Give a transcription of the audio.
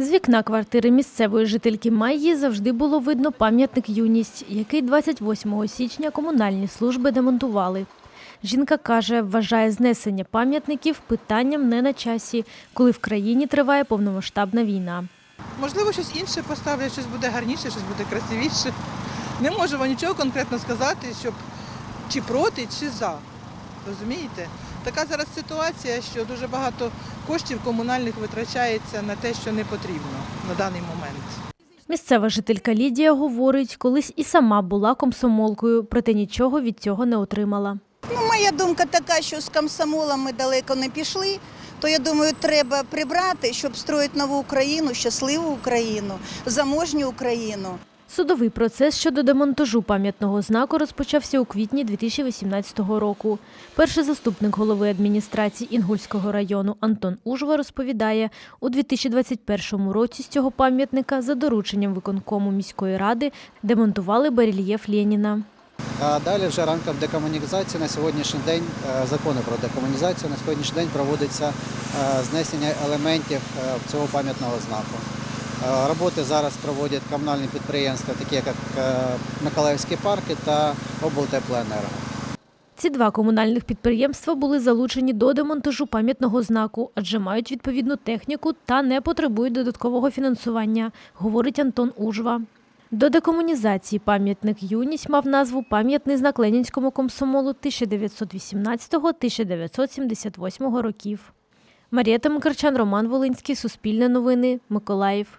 З вікна квартири місцевої жительки Майї завжди було видно пам'ятник юність, який 28 січня комунальні служби демонтували. Жінка каже, вважає знесення пам'ятників питанням не на часі, коли в країні триває повномасштабна війна. Можливо, щось інше поставлять, щось буде гарніше, щось буде красивіше. Не вам нічого конкретно сказати, щоб чи проти, чи за. Розумієте? Така зараз ситуація, що дуже багато коштів комунальних витрачається на те, що не потрібно на даний момент. Місцева жителька Лідія говорить, колись і сама була комсомолкою, проте нічого від цього не отримала. Ну, моя думка така, що з комсомолом ми далеко не пішли. То я думаю, треба прибрати, щоб строїти нову Україну, щасливу Україну, заможню Україну. Судовий процес щодо демонтажу пам'ятного знаку розпочався у квітні 2018 року. Перший заступник голови адміністрації Інгульського району Антон Ужва розповідає, у 2021 році з цього пам'ятника за дорученням виконкому міської ради демонтували барельєф Леніна. А далі вже рамком декомунізації на сьогоднішній день е, закону про декомунізацію на сьогоднішній день проводиться е, знесення елементів е, цього пам'ятного знаку. Е, Роботи зараз проводять комунальні підприємства, такі як е, Миколаївські парки та облтеплоенерго. Ці два комунальних підприємства були залучені до демонтажу пам'ятного знаку, адже мають відповідну техніку та не потребують додаткового фінансування, говорить Антон Ужва. До декомунізації пам'ятник Юність мав назву Пам'ятний знак Ленінському комсомолу 1918-1978 років. Марія Тамикарчан, Роман Волинський, Суспільне новини, Миколаїв.